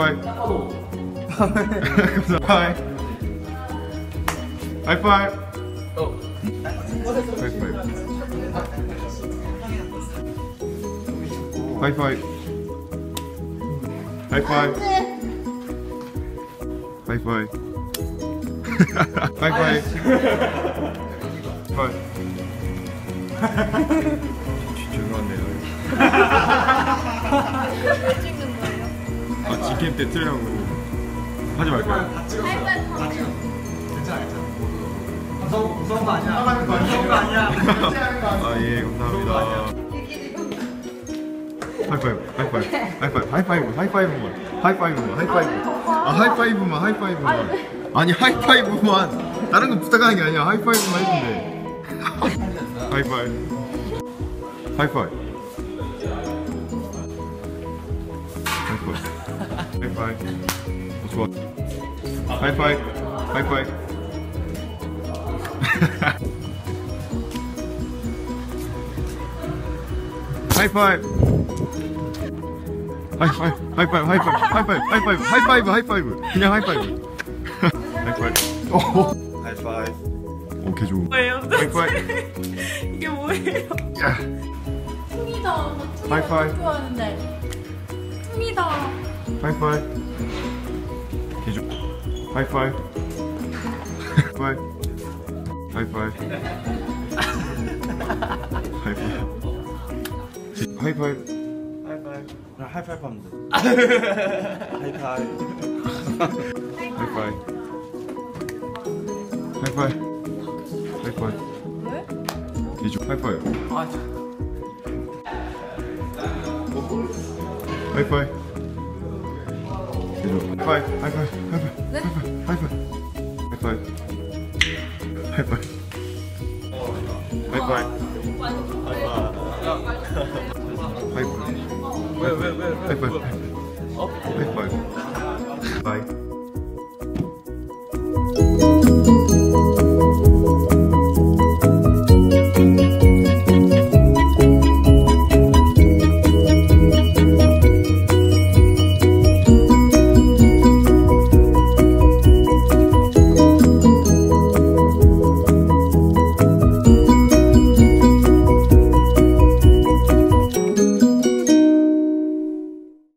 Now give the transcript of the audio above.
하이파이브 하이 하이파이브 하이파이브 하이파이브 하이파이브 하이파이브 하이파이브 하이파이브 죄송한데요 아 지캠 때 틀려고 하지 말까요? 하이파이브 하면 무서운 무서운 거 아니야. 무서운 거 아니야. 아예 감사합니다. 하이파이브 하이파이브. 하이파이브 하이파이브 하이파이브만. 하이파이브만 하이파이브. 아 하이파이브만 하이파이브만. 아니 하이파이브만. 다른 거 부탁하는 게 아니야. 하이파이브만 해준대 하이파이브. 하이파이브 하이파이브 하이파이브 어, 좋아 하이파이브 하이파이브 하이파이브 하이파이브 하이파이브 하이파이브 하이파이브 하이파이브 하이파이브 그냥 하이파이브 하이파이브 오 하이파이브 오케이 뭐예요? 하이파이브 이게 뭐예요? 야 퉁이다. 퉁이 하이파이브. 좋아하는데. 퉁이다. 하이파이브 오케이 좋아 하이파이브 하이파이브 하이파이브 하이파이브 하이파이브 하면 돼. 하이파이브. 하이파이브 하이파이브 하이파이브 왜? 이쪽 하이파이브 아, 저- 하이파이 브 이쪽 하이파이브 하이파이브 네? 하이파이브 하이파이브 하이파이브 하이파이브 하이파이브 왜, 왜, 왜, 왜? 하이파이브 하이파이브 바이